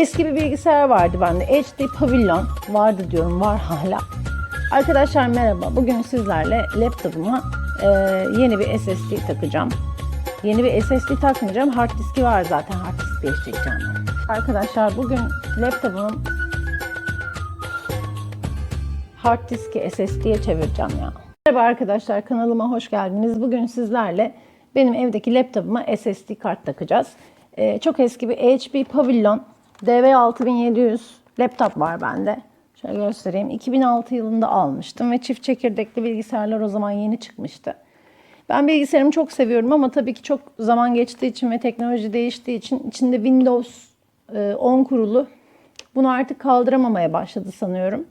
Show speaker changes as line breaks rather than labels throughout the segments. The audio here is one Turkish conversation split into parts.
Eski bir bilgisayar vardı bende. HD Pavilion vardı diyorum var hala. Arkadaşlar merhaba. Bugün sizlerle laptopuma e, yeni bir SSD takacağım. Yeni bir SSD takmayacağım. Hard diski var zaten. Hard disk değiştireceğim. Arkadaşlar bugün laptopumun hard diski SSD'ye çevireceğim ya. Merhaba arkadaşlar kanalıma hoş geldiniz. Bugün sizlerle benim evdeki laptopuma SSD kart takacağız. Ee, çok eski bir HP Pavilion DV6700 laptop var bende. Şöyle göstereyim. 2006 yılında almıştım ve çift çekirdekli bilgisayarlar o zaman yeni çıkmıştı. Ben bilgisayarımı çok seviyorum ama tabii ki çok zaman geçtiği için ve teknoloji değiştiği için içinde Windows e, 10 kurulu bunu artık kaldıramamaya başladı sanıyorum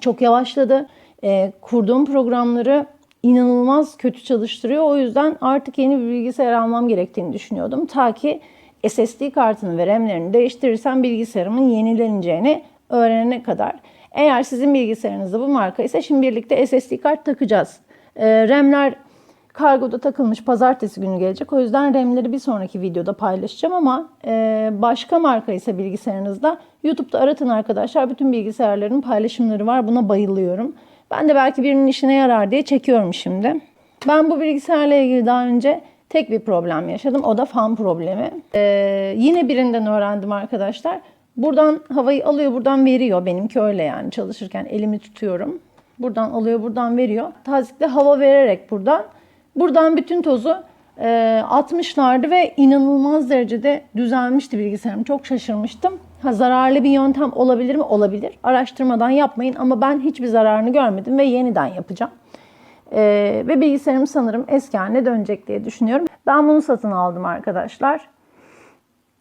çok yavaşladı. E, kurduğum programları inanılmaz kötü çalıştırıyor. O yüzden artık yeni bir bilgisayar almam gerektiğini düşünüyordum. Ta ki SSD kartını ve RAM'lerini değiştirirsem bilgisayarımın yenileneceğini öğrenene kadar. Eğer sizin bilgisayarınızda bu marka ise şimdi birlikte SSD kart takacağız. E, RAM'ler kargoda takılmış pazartesi günü gelecek. O yüzden RAM'leri bir sonraki videoda paylaşacağım ama e, başka marka ise bilgisayarınızda YouTube'da aratın arkadaşlar. Bütün bilgisayarların paylaşımları var. Buna bayılıyorum. Ben de belki birinin işine yarar diye çekiyorum şimdi. Ben bu bilgisayarla ilgili daha önce tek bir problem yaşadım. O da fan problemi. E, yine birinden öğrendim arkadaşlar. Buradan havayı alıyor, buradan veriyor. Benimki öyle yani çalışırken elimi tutuyorum. Buradan alıyor, buradan veriyor. Tazikle hava vererek buradan Buradan bütün tozu e, atmışlardı ve inanılmaz derecede düzelmişti bilgisayarım. Çok şaşırmıştım. Ha, zararlı bir yöntem olabilir mi? Olabilir. Araştırmadan yapmayın ama ben hiçbir zararını görmedim ve yeniden yapacağım. E, ve bilgisayarım sanırım eski haline dönecek diye düşünüyorum. Ben bunu satın aldım arkadaşlar.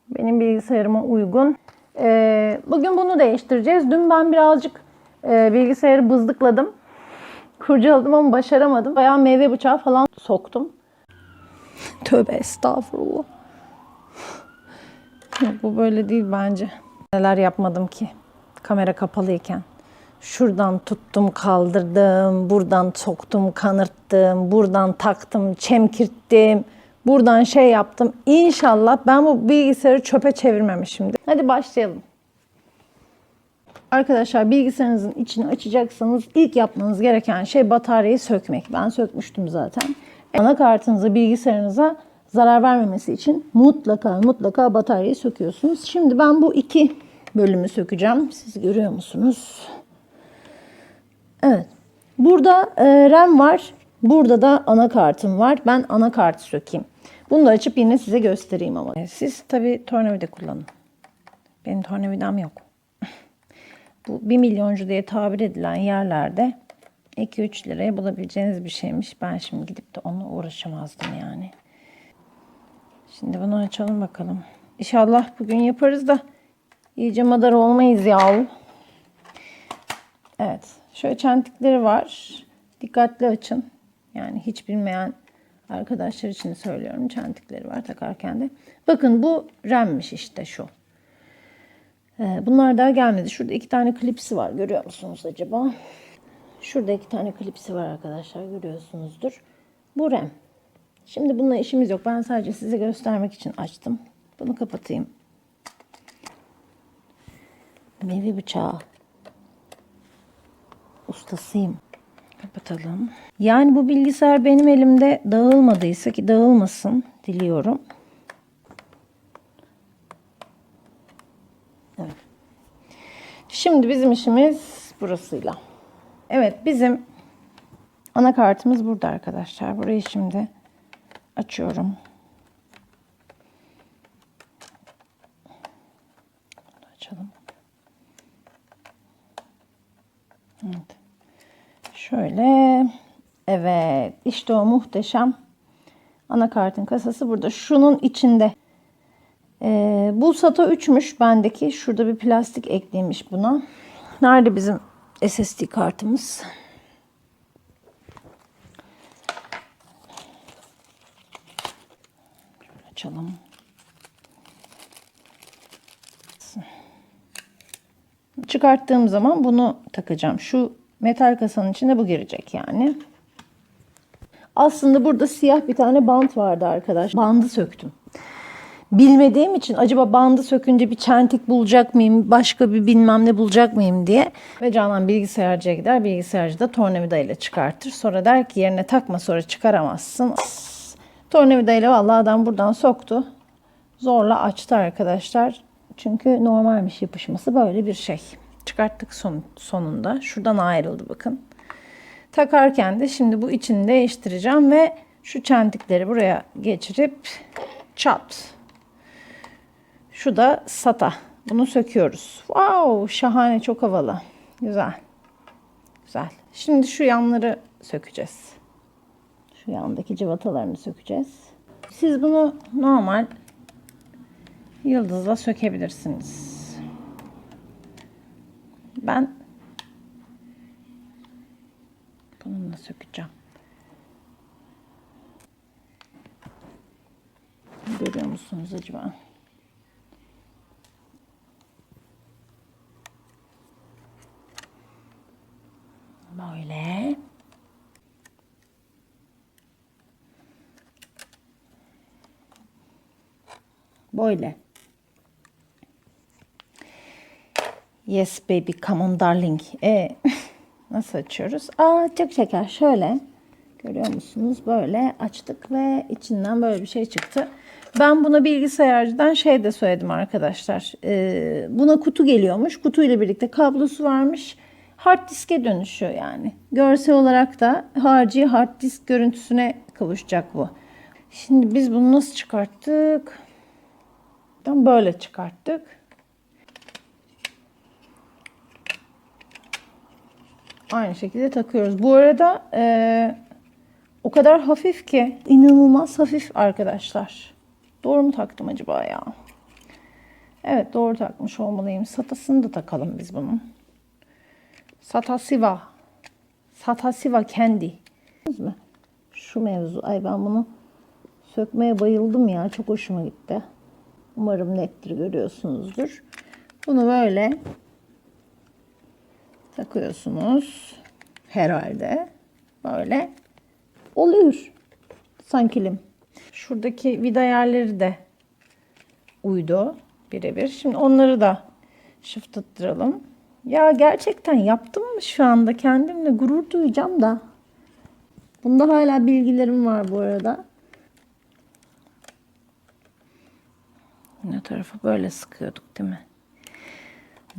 Benim bilgisayarıma uygun. E, bugün bunu değiştireceğiz. Dün ben birazcık e, bilgisayarı bızdıkladım kurcaladım ama başaramadım. Bayağı meyve bıçağı falan soktum. Tövbe estağfurullah. Bu böyle değil bence. Neler yapmadım ki kamera kapalıyken. Şuradan tuttum kaldırdım, buradan soktum kanırttım, buradan taktım çemkirttim, buradan şey yaptım. İnşallah ben bu bilgisayarı çöpe çevirmemişimdir. Hadi başlayalım. Arkadaşlar bilgisayarınızın içini açacaksanız ilk yapmanız gereken şey bataryayı sökmek. Ben sökmüştüm zaten. Anakartınıza, bilgisayarınıza zarar vermemesi için mutlaka mutlaka bataryayı söküyorsunuz. Şimdi ben bu iki bölümü sökeceğim. Siz görüyor musunuz? Evet. Burada e, RAM var. Burada da anakartım var. Ben anakartı sökeyim. Bunu da açıp yine size göstereyim ama. Siz tabii tornavida kullanın. Benim tornavidam yok bu 1 milyoncu diye tabir edilen yerlerde 2-3 liraya bulabileceğiniz bir şeymiş. Ben şimdi gidip de onunla uğraşamazdım yani. Şimdi bunu açalım bakalım. İnşallah bugün yaparız da iyice madar olmayız yahu. Evet. Şöyle çentikleri var. Dikkatli açın. Yani hiç bilmeyen arkadaşlar için söylüyorum. Çentikleri var takarken de. Bakın bu RAM'miş işte şu. Ee, bunlar daha gelmedi. Şurada iki tane klipsi var. Görüyor musunuz acaba? Şurada iki tane klipsi var arkadaşlar. Görüyorsunuzdur. Bu RAM. Şimdi bununla işimiz yok. Ben sadece size göstermek için açtım. Bunu kapatayım. Meyve bıçağı. Ustasıyım. Kapatalım. Yani bu bilgisayar benim elimde dağılmadıysa ki dağılmasın diliyorum. Şimdi bizim işimiz burasıyla. Evet bizim anakartımız burada arkadaşlar. Burayı şimdi açıyorum. Açalım. Evet. Şöyle. Evet. İşte o muhteşem anakartın kasası burada. Şunun içinde ee, bu SATA 3'müş bendeki. Şurada bir plastik eklemiş buna. Nerede bizim SSD kartımız? Şöyle açalım. Çıkarttığım zaman bunu takacağım. Şu metal kasanın içine bu girecek yani. Aslında burada siyah bir tane bant vardı arkadaş. Bandı söktüm. bilmediğim için acaba bandı sökünce bir çentik bulacak mıyım, başka bir bilmem ne bulacak mıyım diye. Ve Canan bilgisayarcıya gider, bilgisayarcı da tornavida ile çıkartır. Sonra der ki yerine takma sonra çıkaramazsın. Tornavida ile vallahi adam buradan soktu. Zorla açtı arkadaşlar. Çünkü normalmiş yapışması böyle bir şey. Çıkarttık son, sonunda. Şuradan ayrıldı bakın. Takarken de şimdi bu içini değiştireceğim ve şu çentikleri buraya geçirip çat. Şu da SATA. Bunu söküyoruz. Wow, şahane, çok havalı. Güzel. Güzel. Şimdi şu yanları sökeceğiz. Şu yandaki cıvatalarını sökeceğiz. Siz bunu normal yıldızla sökebilirsiniz. Ben bununla sökeceğim. Görüyor musunuz acaba? Böyle. Böyle. Yes baby come on darling. E, nasıl açıyoruz? Aa çok şeker. Şöyle. Görüyor musunuz? Böyle açtık ve içinden böyle bir şey çıktı. Ben buna bilgisayarcıdan şey de söyledim arkadaşlar. Ee, buna kutu geliyormuş. Kutuyla birlikte kablosu varmış. Hard diske dönüşüyor yani. Görsel olarak da harici hard disk görüntüsüne kavuşacak bu. Şimdi biz bunu nasıl çıkarttık? Böyle çıkarttık. Aynı şekilde takıyoruz. Bu arada e, o kadar hafif ki inanılmaz hafif arkadaşlar. Doğru mu taktım acaba ya? Evet doğru takmış olmalıyım. Satasını da takalım biz bunun. Satasiva. Satasiva kendi. Şu mevzu. Ay ben bunu sökmeye bayıldım ya. Çok hoşuma gitti. Umarım nettir görüyorsunuzdur. Bunu böyle takıyorsunuz. Herhalde. Böyle oluyor. Sankilim. Şuradaki vida yerleri de uydu birebir. Şimdi onları da şıftattıralım. Ya gerçekten yaptım mı şu anda? Kendimle gurur duyacağım da. Bunda hala bilgilerim var bu arada. Ne tarafı böyle sıkıyorduk değil mi?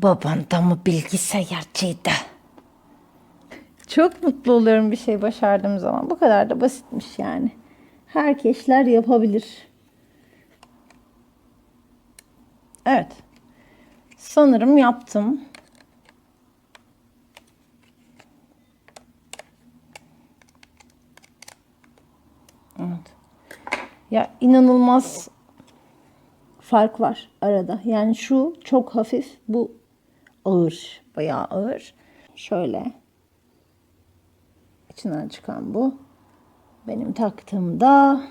Baban da mı bilgisayarcıydı? Çok mutlu oluyorum bir şey başardığım zaman. Bu kadar da basitmiş yani. Herkesler yapabilir. Evet. Sanırım yaptım. Evet. Ya inanılmaz fark var arada. Yani şu çok hafif, bu ağır, bayağı ağır. Şöyle. İçinden çıkan bu. Benim taktığım da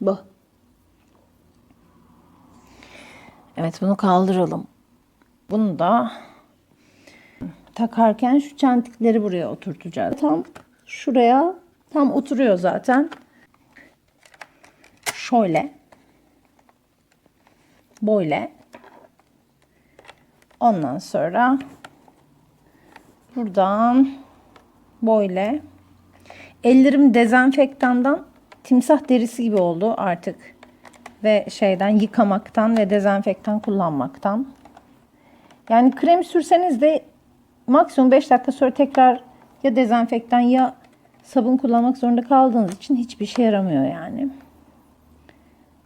bu. Evet bunu kaldıralım. Bunu da takarken şu çentikleri buraya oturtacağız. Tam şuraya tam oturuyor zaten. Şöyle. Böyle. Ondan sonra buradan böyle ellerim dezenfektandan timsah derisi gibi oldu artık ve şeyden yıkamaktan ve dezenfektan kullanmaktan. Yani krem sürseniz de maksimum 5 dakika sonra tekrar ya dezenfektan ya sabun kullanmak zorunda kaldığınız için hiçbir şey yaramıyor yani.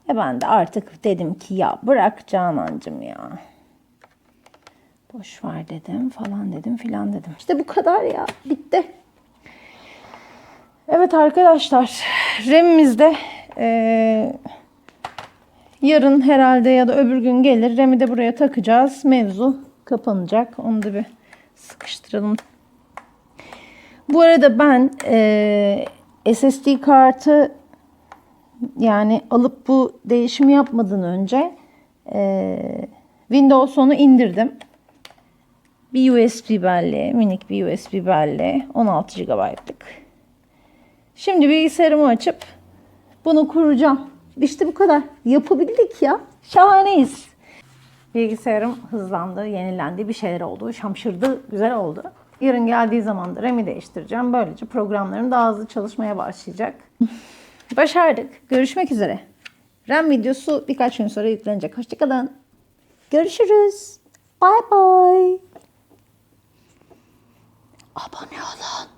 E ben de artık dedim ki ya bırak Canancım ya. Boş ver dedim falan dedim filan dedim. İşte bu kadar ya bitti. Evet arkadaşlar RAM'imiz de e, yarın herhalde ya da öbür gün gelir. RAM'i de buraya takacağız. Mevzu kapanacak. Onu da bir sıkıştıralım. Bu arada ben e, SSD kartı yani alıp bu değişimi yapmadan önce e, Windows 10'u indirdim. Bir USB belleği, minik bir USB belleği, 16 GB'lık. Şimdi bilgisayarımı açıp bunu kuracağım. İşte bu kadar. Yapabildik ya. Şahaneyiz. Bilgisayarım hızlandı, yenilendi, bir şeyler oldu, şamşırdı, güzel oldu. Yarın geldiği zaman da RAM'i değiştireceğim. Böylece programlarım daha hızlı çalışmaya başlayacak. Başardık. Görüşmek üzere. RAM videosu birkaç gün sonra yüklenecek. Hoşçakalın. Görüşürüz. Bye bye abone olun.